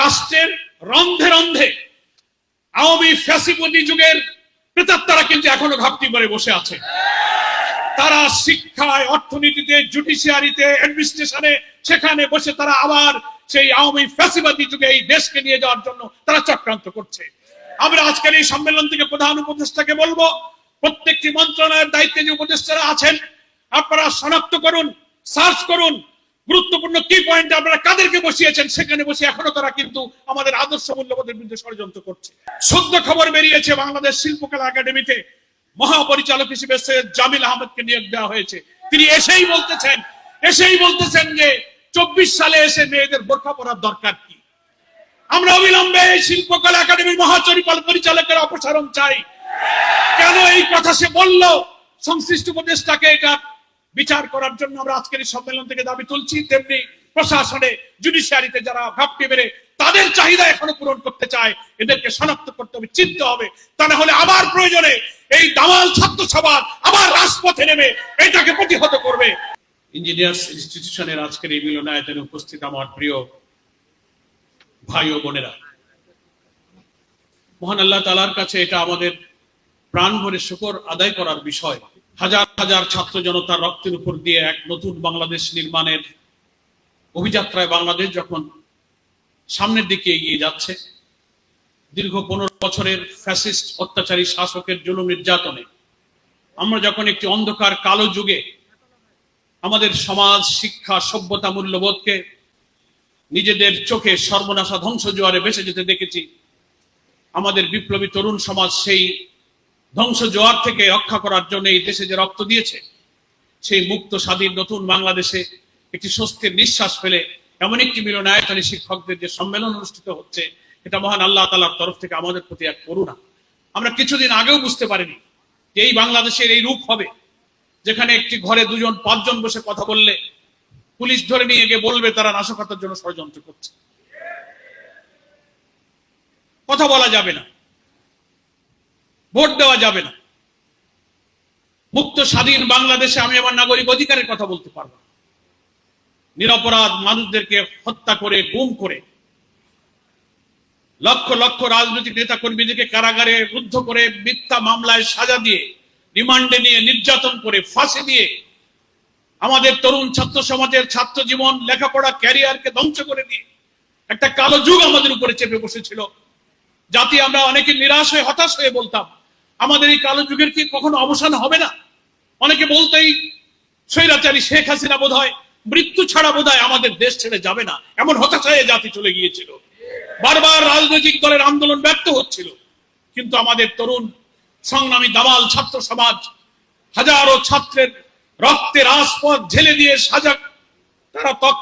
রাষ্ট্রের রন্ধে রন্ধে আওয়ামী ফ্যাসিপতি যুগের প্রেতাত্মারা কিন্তু এখনও ঘাপটি করে বসে আছে। তারা শিক্ষায়, অর্থনীতিতে, জুডিশিয়ারিতে, অ্যাডমিনিস্ট্রেশনে, সেখানে বসে তারা আবার সেই আওয়ামী ফ্যাসিবাদী যুগে এই দেশকে নিয়ে যাওয়ার জন্য তারা চক্রান্ত করছে। আমরা আজকের এই সম্মেলন থেকে প্রধান উপদেষ্টাকে বলব, প্রত্যেকটি মন্ত্রণালয়ের দায়িত্বে যে উপদেষ্টারা আছেন, আপনারা শনাক্ত করুন, সার্চ করুন গুরুত্বপূর্ণ কি পয়েন্ট আপনারা কাদেরকে বসিয়েছেন, সেখানে বসে এখনও তারা কিন্তু আমাদের আদর্শ মূল্যবোধের বিরুদ্ধে ষড়যন্ত্র করছে। সদ্য খবর বেরিয়েছে বাংলাদেশ শিল্পকলা একাডেমিতে। মহাপরিচালক হিসেবে সৈয়দ জামিল আহমদকে নিয়োগ দেওয়া হয়েছে। তিনি এসেই বলতেছেন এসেই বলতেছেন যে চব্বিশ সালে এসে মেয়েদের বোরখা পরার দরকার কি? আমরা অবিলম্বে শিল্পকলা একাডেমির মহাচরিপাল পরিচালকের অপসারণ চাই। কেন এই কথা সে বলল? সংশ্লিষ্ট উপদেষ্টাকে এটা বিচার করার জন্য আমরা আজকের এই সম্মেলন থেকে দাবি তুলছি, তেমনি প্রশাসনে জুডিশিয়ারিতে যারা ভাবতে পেরে তাদের চাহিদা এখনও পূরণ করতে চায়, এদেরকে শনাক্ত করতে হবে, চিনতে হবে। তা না হলে আবার প্রয়োজনে এই দামাল ছাত্র আবার রাজপথে নেমে এটাকে প্রতিহত করবে। ইঞ্জিনিয়ার্স ইনস্টিটিউশনের আজকের এই মিলনায়তনে উপস্থিত আমার প্রিয় ভাই ও বোনেরা। মহান আল্লাহ তালার কাছে এটা আমাদের প্রাণ ভরে শুকর আদায় করার বিষয়। হাজার হাজার ছাত্র জনতার রক্তের উপর দিয়ে এক নতুন বাংলাদেশ নির্মাণের অভিযাত্রায় বাংলাদেশ যখন সামনের দিকে এগিয়ে যাচ্ছে, দীর্ঘ পনেরো বছরের ফ্যাসিস্ট অত্যাচারী শাসকের জুলুম নির্যাতনে, আমরা যখন একটি অন্ধকার কালো যুগে আমাদের সমাজ, শিক্ষা, সভ্যতা মূল্যবোধকে নিজেদের চোখে সর্বনাশা ধ্বংস জোয়ারে বেঁচে যেতে দেখেছি, আমাদের বিপ্লবী তরুণ সমাজ সেই ধ্বংস জোয়ার থেকে রক্ষা করার জন্য এই দেশে যে রক্ত দিয়েছে, সেই মুক্ত স্বাধীন নতুন বাংলাদেশে একটি স্বস্তির নিঃশ্বাস ফেলে এমন একটি মিলনায়তনে শিক্ষকদের যে সম্মেলন অনুষ্ঠিত হচ্ছে, এটা মহান আল্লাহ তালার তরফ থেকে আমাদের প্রতি এক করুণা। আমরা কিছুদিন আগেও বুঝতে পারিনি যে এই বাংলাদেশের এই রূপ হবে, যেখানে একটি ঘরে দুজন, পাঁচজন বসে কথা বললে পুলিশ ধরে নিয়ে গিয়ে বলবে তারা নাশকতার জন্য ষড়যন্ত্র করছে। কথা বলা যাবে না। ভোট দেওয়া যাবে না মুক্ত, স্বাধীন বাংলাদেশে আমি আমার নাগরিক অধিকারের কথা বলতে পারব। নিরপরাধ মানুষদেরকে হত্যা করে, গুম করে, লক্ষ লক্ষ রাজনৈতিক নেতা কর্মীদেরকে কারাগারে রুদ্ধ করে মিথ্যা মামলায় সাজা দিয়ে, রিমান্ডে নিয়ে, নির্যাতন করে, ফাঁসি দিয়ে আমাদের তরুণ ছাত্র সমাজের ছাত্র জীবন, লেখাপড়া, ক্যারিয়ারকে ধ্বংস করে দিয়ে একটা কালো যুগ আমাদের উপরে চেপে বসেছিল জাতি আমরা অনেকে নিরাশ হয়ে, হতাশ হয়ে বলতাম আমাদের এই কালো যুগের কি কখনো অবসান হবে না? অনেকে বলতেই স্বৈরাচারী শেখ হাসিনা বোধ হয় মৃত্যু ছাড়া বোধ আমাদের দেশ ছেড়ে যাবে না। এমন হতাশ হয়ে জাতি চলে গিয়েছিল। বারবার রাজনৈতিক দলের আন্দোলন ব্যর্থ হচ্ছিল। কিন্তু আমাদের তরুণ, সংগ্রামী দামাল ছাত্র সমাজ, হাজারো ছাত্রের রক্তের আস্পদ ঝেলে দিয়ে সাজা তারা তক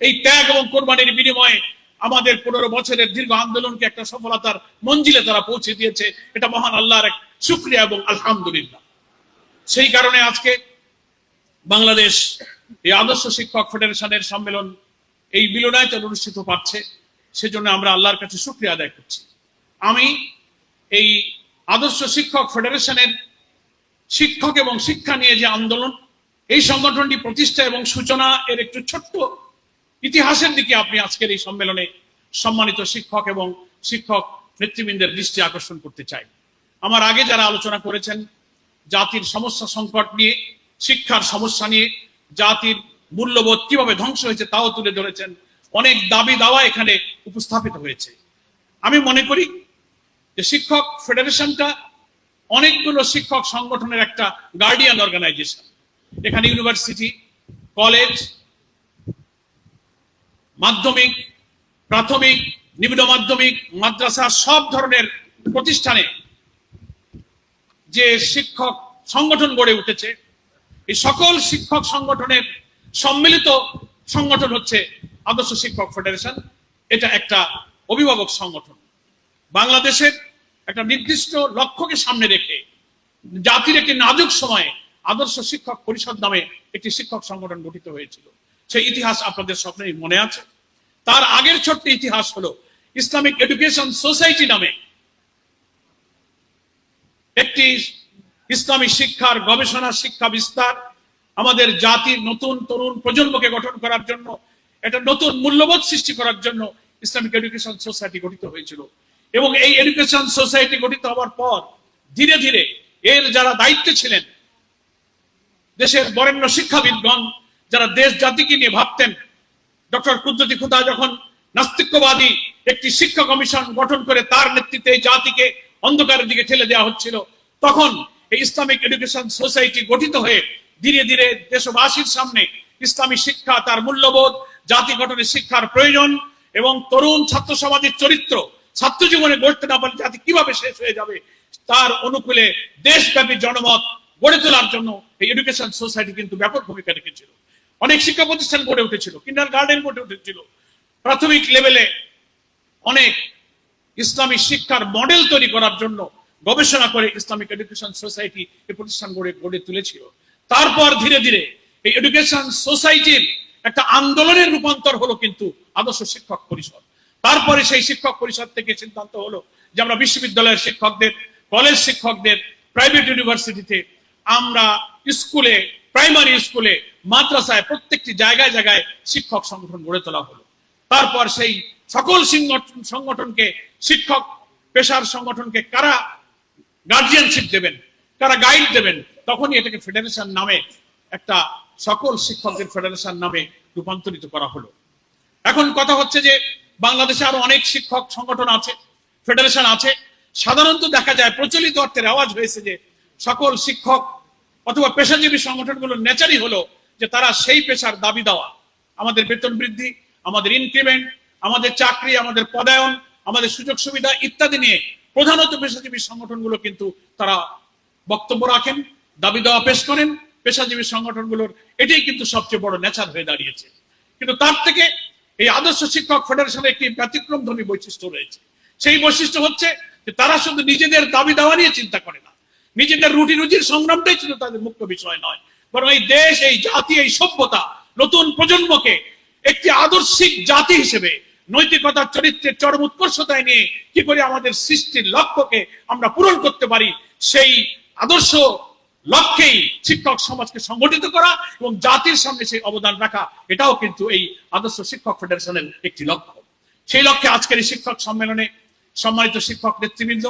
এই ত্যাগ এবং কোরবানির বিনিময়ে আমাদের পনেরো বছরের দীর্ঘ আন্দোলনকে একটা সফলতার মঞ্জিলে তারা পৌঁছে দিয়েছে। এটা মহান আল্লাহর এক শুক্রিয়া এবং আলহামদুলিল্লাহ। সেই কারণে আজকে বাংলাদেশ এই আদর্শ শিক্ষক ফেডারেশনের সম্মেলন এই মিলনায়তন অনুষ্ঠিত পাচ্ছে সেজন্য আমরা আল্লাহর কাছে শুক্রিয়া আদায় করছি। আমি এই আদর্শ শিক্ষক ফেডারেশনের শিক্ষক এবং শিক্ষা নিয়ে যে আন্দোলন, এই সংগঠনটি প্রতিষ্ঠা এবং সূচনা এর একটু ছোট্ট ইতিহাসের দিকে আপনি আজকের এই সম্মেলনে সম্মানিত শিক্ষক এবং শিক্ষক নেতৃবৃন্দের দৃষ্টি আকর্ষণ করতে চাই। আমার আগে যারা আলোচনা করেছেন, জাতির সমস্যা সংকট নিয়ে, শিক্ষার সমস্যা নিয়ে, জাতির মূল্যবোধ কীভাবে ধ্বংস হয়েছে তাও তুলে ধরেছেন, অনেক দাবি দাওয়া এখানে উপস্থাপিত হয়েছে। আমি মনে করি যে শিক্ষক ফেডারেশনটা অনেকগুলো শিক্ষক সংগঠনের একটা গার্ডিয়ান অর্গানাইজেশন। এখানে ইউনিভার্সিটি, কলেজ মাধ্যমিক, প্রাথমিক নিম্ন মাধ্যমিক, মাদ্রাসা সব ধরনের প্রতিষ্ঠানে যে শিক্ষক সংগঠন গড়ে উঠেছে, এই সকল শিক্ষক সংগঠনের সম্মিলিত সংগঠন হচ্ছে আদর্শ শিক্ষক ফেডারেশন। এটা একটা অভিভাবক সংগঠন। বাংলাদেশের একটা নির্দিষ্ট লক্ষ্যকে সামনে রেখে জাতির একটি নাজুক সময়ে আদর্শ শিক্ষক পরিষদ নামে একটি শিক্ষক সংগঠন গঠিত হয়েছিল। সেই ইতিহাস আপনাদের স্বপ্নেই মনে আছে। তার আগের ছোট্ট ইতিহাস হলো ইসলামিক এডুকেশন সোসাইটি নামে একটি ইসলামী শিক্ষার গবেষণা শিক্ষা বিস্তার আমাদের জাতির নতুন তরুণ প্রজন্মকে গঠন করার জন্য, একটা নতুন মূল্যবোধ সৃষ্টি করার জন্য ইসলামিক এডুকেশন সোসাইটি গঠিত হয়েছিল। এবং এই এডুকেশন সোসাইটি গঠিত হওয়ার পর ধীরে ধীরে এর যারা দায়িত্বে ছিলেন, দেশের বরেণ্য শিক্ষাবিদগণ যারা দেশ জাতিকে নিয়ে ভাবতেন, ডক্টর কুদ্দতি খুদা যখন নাস্তিক্যবাদী একটি শিক্ষা কমিশন গঠন করে তার নেতৃত্বে এই জাতিকে অন্ধকারের দিকে ঠেলে দেওয়া হচ্ছিল, তখন এই ইসলামিক এডুকেশন সোসাইটি গঠিত হয়ে ধীরে ধীরে দেশবাসীর সামনে ইসলামী শিক্ষা তার মূল্যবোধ, জাতি গঠনের শিক্ষার প্রয়োজন এবং তরুণ ছাত্র সমাজের চরিত্র, ছাত্র জীবনে গড়তে না পারলে জাতি কীভাবে শেষ হয়ে যাবে, তার অনুকূলে দেশব্যাপী জনমত গড়ে তোলার জন্য এই এডুকেশন সোসাইটি কিন্তু ব্যাপক ভূমিকা রেখেছিল। অনেক শিক্ষা প্রতিষ্ঠান গড়ে উঠেছিল কিন্ডার গার্ডেন গড়ে উঠেছিল। প্রাথমিক লেভেলে অনেক ইসলামী শিক্ষার মডেল তৈরি করার জন্য গবেষণা করে ইসলামিক এডুকেশন সোসাইটি এই প্রতিষ্ঠান গড়ে গড়ে তুলেছিল। তারপর ধীরে ধীরে এই এডুকেশন সোসাইটির একটা আন্দোলনের রূপান্তর হলো কিন্তু আদর্শ শিক্ষক পরিষদ। তারপরে সেই শিক্ষক পরিষদ থেকে সিদ্ধান্ত হলো যে আমরা বিশ্ববিদ্যালয়ের শিক্ষকদের কলেজ শিক্ষকদের প্রাইভেট ইউনিভার্সিটিতে আমরা স্কুলে প্রাইমারি স্কুলে মাদ্রাসায় প্রত্যেকটি জায়গায় জায়গায় শিক্ষক সংগঠন গড়ে তোলা হলো। তারপর সেই সকল সংগঠন সংগঠনকে শিক্ষক, পেশার সংগঠনকে কারা গার্জিয়ানশিপ দেবেন, কারা গাইড দেবেন, তখনই এটাকে ফেডারেশন নামে একটা সকল শিক্ষকদের ফেডারেশন নামে রূপান্তরিত করা হলো। এখন কথা হচ্ছে যে বাংলাদেশে আরও অনেক শিক্ষক সংগঠন আছে ফেডারেশন আছে। সাধারণত দেখা যায় প্রচলিত অর্থের আওয়াজ হয়েছে যে সকল শিক্ষক অথবা পেশাজীবী সংগঠনগুলোর নেচারই হলো যে তারা সেই পেশার দাবি দেওয়া। আমাদের বেতন বৃদ্ধি, আমাদের ইনক্রিমেন্ট আমাদের চাকরি, আমাদের পদায়ন, আমাদের সুযোগ সুবিধা ইত্যাদি নিয়ে প্রধানত পেশাজীবী সংগঠনগুলো কিন্তু তারা বক্তব্য রাখেন, দাবি দেওয়া পেশ করেন। পেশাজীবী সংগঠনগুলোর এটাই কিন্তু সবচেয়ে বড় নেচার হয়ে দাঁড়িয়েছে। কিন্তু তার থেকে এই আদর্শ শিক্ষক ফেডারেশনের একটি ব্যতিক্রম ধর্মী বৈশিষ্ট্য রয়েছে। সেই বৈশিষ্ট্য হচ্ছে যে তারা শুধু নিজেদের দাবি দেওয়া নিয়ে চিন্তা করে না। নিজেদের রুটি রুজির সংগ্রামটাই ছিল তাদের মুখ্য বিষয় নয়। বরং এই দেশ, এই জাতি, এই সভ্যতা নতুন প্রজন্মকে একটি আদর্শিক জাতি হিসেবে, নৈতিকতার চরিত্রের চরম উৎকর্ষতায় নিয়ে কি করে আমাদের সৃষ্টির লক্ষ্যকে আমরা পূরণ করতে পারি, সেই আদর্শ লক্ষ্যেই শিক্ষক সমাজকে সংগঠিত করা এবং জাতির সামনে সেই অবদান রাখা, এটাও কিন্তু এই আদর্শ শিক্ষক ফেডারেশনের একটি লক্ষ্য। সেই লক্ষ্যে আজকের এই শিক্ষক সম্মেলনে সম্মানিত শিক্ষক নেতৃবৃন্দ,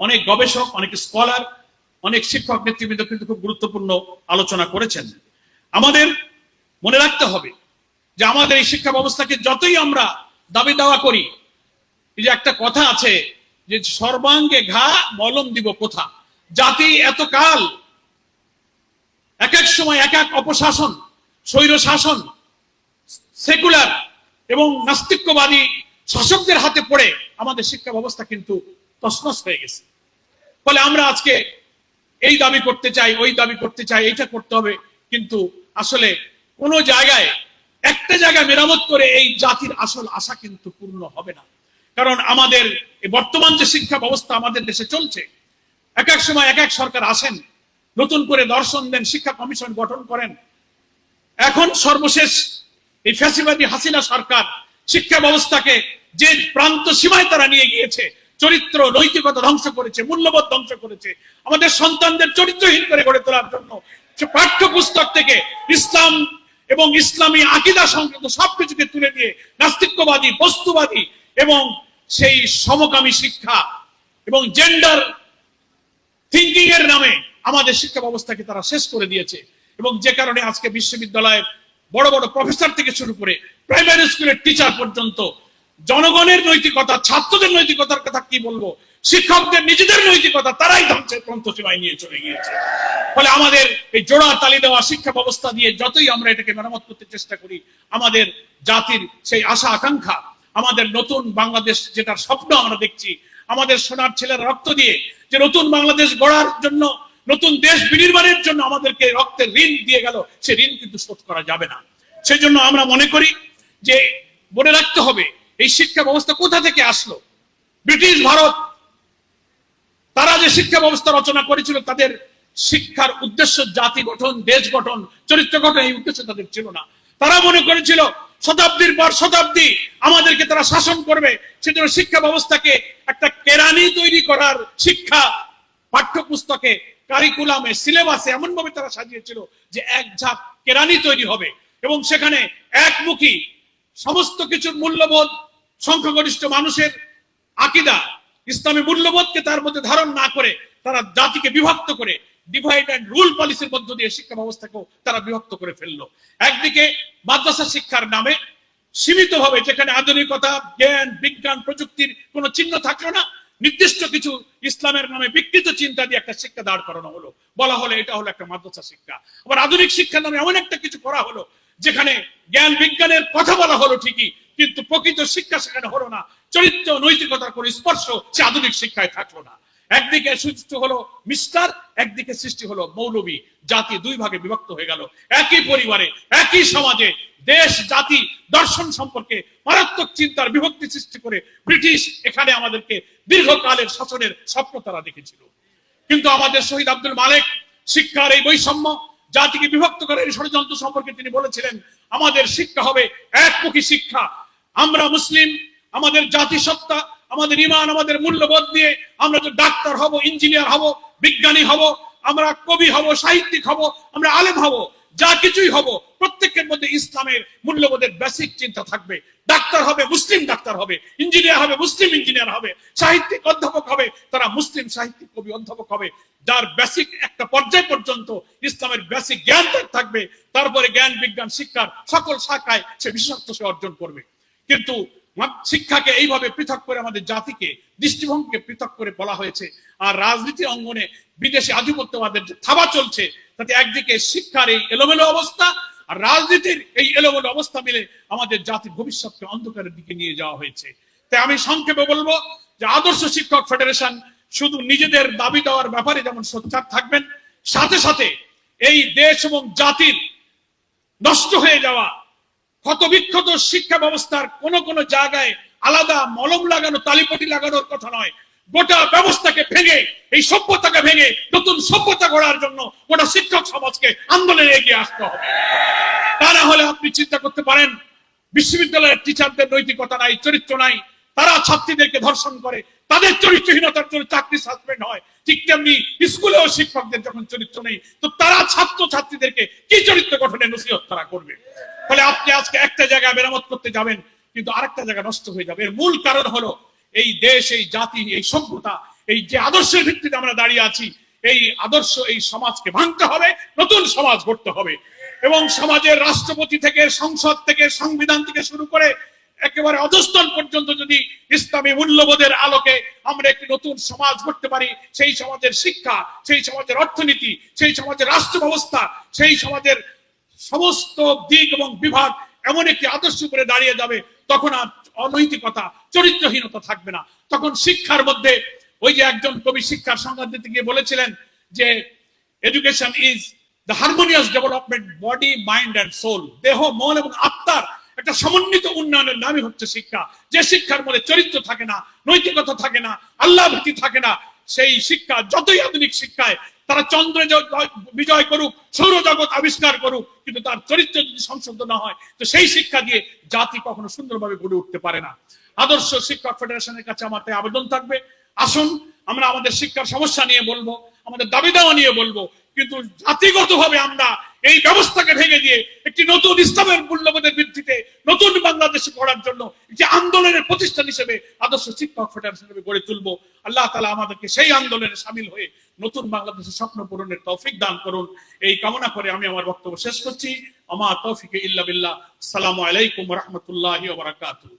অনেক গবেষক, অনেক স্কলার অনেক শিক্ষক নেতৃবৃন্দ কিন্তু খুব গুরুত্বপূর্ণ আলোচনা করেছেন। আমাদের মনে রাখতে হবে যে আমাদের এই শিক্ষা ব্যবস্থাকে যতই আমরা দাবি দাওয়া করি যে একটা কথা আছে যে সর্বাঙ্গে ঘা মলম দিব কোথা? জাতি এত কাল, এক এক সময় এক এক অপশাসন, স্বৈর শাসন, সেকুলার এবং নাস্তিক্যবাদী শাসকদের হাতে পড়ে আমাদের শিক্ষা ব্যবস্থা কিন্তু তসনস হয়ে গেছে। ফলে আমরা আজকে এই দাবি করতে চাই, ওই দাবি করতে চাই, এইটা করতে হবে। কিন্তু আসলে কোন জায়গায়, একটা জায়গা মেরামত করে এই জাতির আসল আশা কিন্তু পূর্ণ হবে না। কারণ আমাদের বর্তমান যে শিক্ষা ব্যবস্থা আমাদের দেশে চলছে, এক এক সময় এক এক সরকার আসেন, নতুন করে দর্শন দেন, শিক্ষা কমিশন গঠন করেন। এখন সর্বশেষ এই ফ্যাসিবাদী হাসিনা সরকার শিক্ষা ব্যবস্থাকে যে প্রান্ত সীমায় তারা নিয়ে গিয়েছে চরিত্র নৈতিকতা ধ্বংস করেছে, মূল্যবোধ ধ্বংস করেছে। আমাদের সন্তানদের চরিত্রহীন করে গড়ে তোলার জন্য সে পাঠ্যপুস্তক থেকে ইসলাম এবং ইসলামী আকিদা সংক্রান্ত সবকিছুকে তুলে দিয়ে নাস্তিক্যবাদী, বস্তুবাদী এবং সেই সমকামী শিক্ষা এবং জেন্ডার থিঙ্কিং এর নামে আমাদের শিক্ষা ব্যবস্থাকে তারা শেষ করে দিয়েছে এবং যে কারণে আজকে বিশ্ববিদ্যালয়ের বড় বড় প্রফেসর থেকে শুরু করে প্রাইমারি স্কুলের টিচার পর্যন্ত জনগণের নৈতিকতা, ছাত্রদের নৈতিকতার কথা কি বলব? শিক্ষকদের, নিজেদের নৈতিকতা, তারাই ধ্বংসের পন্থসীমায় নিয়ে চলে গিয়েছে। ফলে আমাদের এই জোড়া তালি দেওয়া শিক্ষা ব্যবস্থা দিয়ে যতই আমরা এটাকে মেরামত করতে চেষ্টা করি, আমাদের জাতির সেই আশা, আকাঙ্ক্ষা, আমাদের নতুন বাংলাদেশ যেটার স্বপ্ন আমরা দেখছি, আমাদের সোনার ছেলের রক্ত দিয়ে যে নতুন বাংলাদেশ গড়ার জন্য, নতুন দেশ বিনির্মাণের জন্য আমাদেরকে রক্তের ঋণ দিয়ে গেল, সে ঋণ কিন্তু শোধ করা যাবে না। সেই জন্য আমরা মনে করি যে মনে রাখতে হবে এই শিক্ষা ব্যবস্থা কোথা থেকে আসলো? ব্রিটিশ ভারত, তারা যে শিক্ষা ব্যবস্থা রচনা করেছিল, তাদের শিক্ষার উদ্দেশ্য জাতি গঠন, দেশ গঠন, চরিত্র গঠন, এই উদ্দেশ্য তাদের ছিল না। তারা মনে করেছিল, শতাব্দীর পর শতাব্দী আমাদেরকে তারা শাসন করবে, সেজন্য শিক্ষা ব্যবস্থাকে একটা কেরানি তৈরি করার শিক্ষা পাঠ্যপুস্তকে কারিকুলামে সিলেবাসে এমন ভাবে তারা সাজিয়েছিল যে এক ঝাঁক কেরানি তৈরি হবে। এবং সেখানে একমুখী সমস্ত কিছুর মূল্যবোধ সংখ্যাগরিষ্ঠ মানুষের আকিদা, ইসলামী মূল্যবোধকে তার মধ্যে ধারণ না করে তারা জাতিকে বিভক্ত করে ডিভাইড অ্যান্ড রুল পলিসির মধ্য দিয়ে শিক্ষা ব্যবস্থাকেও তারা বিভক্ত করে ফেলল। একদিকে মাদ্রাসা শিক্ষার নামে সীমিতভাবে যেখানে আধুনিকতা, জ্ঞান, বিজ্ঞান প্রযুক্তির কোনো চিহ্ন থাকল না, নির্দিষ্ট কিছু ইসলামের নামে বিকৃত চিন্তা দিয়ে একটা শিক্ষা দাঁড় করানো হলো। বলা হলো এটা হলো একটা মাদ্রাসা শিক্ষা। আবার আধুনিক শিক্ষার নামে এমন একটা কিছু করা হলো যেখানে জ্ঞান বিজ্ঞানের কথা বলা হলো ঠিকই, কিন্তু প্রকৃত শিক্ষা সেখানে হলো না। চরিত্র নৈতিকতার কোনো স্পর্শ সে আধুনিক শিক্ষায় থাকল না। একদিকে সৃষ্টি হলো মিস্টার, একদিকে সৃষ্টি হলো মৌলবী। জাতি দুই ভাগে বিভক্ত হয়ে গেল। একই পরিবারে, একই সমাজে দেশ, জাতি, দর্শন সম্পর্কে মারাত্মক চিন্তার বিভক্তি সৃষ্টি করে ব্রিটিশ এখানে আমাদেরকে দীর্ঘকালের শাসনের স্বপ্ন তারা দেখেছিল। কিন্তু আমাদের শহীদ আব্দুল মালেক শিক্ষার এই বৈষম্য জাতিকে বিভক্ত করে, এই ষড়যন্ত্র সম্পর্কে তিনি বলেছিলেন, আমাদের শিক্ষা হবে একমুখী শিক্ষা। আমরা মুসলিম, আমাদের জাতিসত্তা, আমাদের ইমান, আমাদের মূল্যবোধ দিয়ে আমরা তো ডাক্তার হব, ইঞ্জিনিয়ার হব, বিজ্ঞানী হব, আমরা কবি হব, সাহিত্যিক হব, আমরা আলেম হব। যা কিছুই হব, প্রত্যেকের মধ্যে ইসলামের মূল্যবোধের বেসিক চিন্তা থাকবে। ডাক্তার হবে, মুসলিম ডাক্তার হবে ইঞ্জিনিয়ার হবে, মুসলিম ইঞ্জিনিয়ার হবে, সাহিত্যিক অধ্যাপক হবে, তারা মুসলিম সাহিত্যিক কবি অধ্যাপক হবে। যার বেসিক একটা পর্যায় পর্যন্ত ইসলামের বেসিক জ্ঞান থাকবে, তারপরে জ্ঞান, বিজ্ঞান, শিক্ষার সকল শাখায় সে বিশেষত্ব সে অর্জন করবে। কিন্তু শিক্ষাকে এইভাবে পৃথক করে আমাদের জাতিকে, দৃষ্টিভঙ্গিকে পৃথক করে বলা হয়েছে। আর রাজনীতি অঙ্গনে বিদেশি আধিপত্যবাদের যে থাবা চলছে, তাতে একদিকে শিক্ষার এই এলোমেলো অবস্থা আর রাজনীতির এই এলোমেলো অবস্থা মিলে আমাদের জাতির ভবিষ্যৎকে অন্ধকারের দিকে নিয়ে যাওয়া হয়েছে। তাই আমি সংক্ষেপে বলব যে আদর্শ শিক্ষক ফেডারেশন শুধু নিজেদের দাবি দেওয়ার ব্যাপারে যেমন সোচ্চার থাকবেন, সাথে সাথে এই দেশ এবং জাতির নষ্ট হয়ে যাওয়া ক্ষতবিক্ষত শিক্ষা ব্যবস্থার কোন কোন জায়গায় আলাদা মলম লাগানো, তালিপটি লাগানোর কথা নয়। গোটা ব্যবস্থাকে ভেঙে, এই সভ্যতাকে ভেঙে, নতুন সভ্যতা গড়ার জন্য গোটা শিক্ষক সমাজকে আন্দোলনে এগিয়ে আসতে হবে। তা না হলে আপনি চিন্তা করতে পারেন, বিশ্ববিদ্যালয়ের টিচারদের নৈতিকতা নাই, চরিত্র নাই। তারা ছাত্রীদেরকে ধর্ষণ করে। তাদের চরিত্রহীনতার জন্য চাকরি সাসপেন্ড হয়। ঠিক তেমনি স্কুলেও শিক্ষকদের যখন চরিত্র নেই, তো তারা ছাত্র ছাত্রীদেরকে কি চরিত্র গঠনের নসিহত তারা করবে? ফলে আপনি আজকে একটা জায়গায় মেরামত করতে যাবেন, কিন্তু আরেকটা জায়গা নষ্ট হয়ে যাবে। এর মূল কারণ হলো এই দেশ, এই জাতি, এই সভ্যতা, এই যে আদর্শের ভিত্তিতে আমরা দাঁড়িয়ে আছি, এই আদর্শ, এই সমাজকে ভাঙতে হবে, নতুন সমাজ গড়তে হবে। এবং সমাজের রাষ্ট্রপতি থেকে, সংসদ থেকে, সংবিধান থেকে শুরু করে একেবারে অধস্তন পর্যন্ত যদি ইসলামী মূল্যবোধের আলোকে আমরা একটি নতুন সমাজ গড়তে পারি, সেই সমাজের শিক্ষা, সেই সমাজের অর্থনীতি, সেই সমাজের রাষ্ট্র ব্যবস্থা সেই সমাজের সমস্ত দিক এবং বিভাগ এমন একটি আদর্শ করে দাঁড়িয়ে যাবে, তখন আর অনৈতিকতা, চরিত্রহীনতা থাকবে না। তখন শিক্ষার মধ্যে ওই যে একজন কবি শিক্ষার সংজ্ঞা দিতে গিয়ে বলেছিলেন যে education is the harmonious development body mind and soul দেহ, মন এবং আত্মার একটা সমন্বিত উন্নয়নের নামই হচ্ছে শিক্ষা। যে শিক্ষার মধ্যে চরিত্র থাকে না, নৈতিকতা থাকে না আল্লাহ ভীতি থাকে না, সেই শিক্ষা, যতই আধুনিক শিক্ষায় তারা চন্দ্রে বিজয় করুক, সৌরজগৎ আবিষ্কার করুক, কিন্তু তার চরিত্র যদি সংশোধন না হয়, তো সেই শিক্ষা দিয়ে জাতি কখনো সুন্দরভাবে গড়ে উঠতে পারে না। আদর্শ শিক্ষক ফেডারেশনের কাছে আমার তাই আবেদন থাকবে। আসুন, আমরা আমাদের শিক্ষার সমস্যা নিয়ে বলব, আমাদের দাবি দাওয়া নিয়ে বলব, কিন্তু জাতিগতভাবে আমরা এই ব্যবস্থাকে ভেঙে দিয়ে একটি নতুন ইসলামের মূল্যবোধের ভিত্তিতে নতুন বাংলাদেশ গড়ার জন্য একটি আন্দোলনের প্রতিষ্ঠান হিসেবে, আদর্শ শিক্ষক ফেডারেশন হিসেবে গড়ে তুলবো। আল্লাহ তালা আমাদেরকে সেই আন্দোলনে সামিল হয়ে নতুন বাংলাদেশের স্বপ্ন পূরণের তৌফিক দান করুন। এই কামনা করে আমি আমার বক্তব্য শেষ করছি। আমার তৌফিকে ইল্লা বিল্লাহ। সালামু আলাইকুম রহমতুল্লাহ বারাকাতুহ।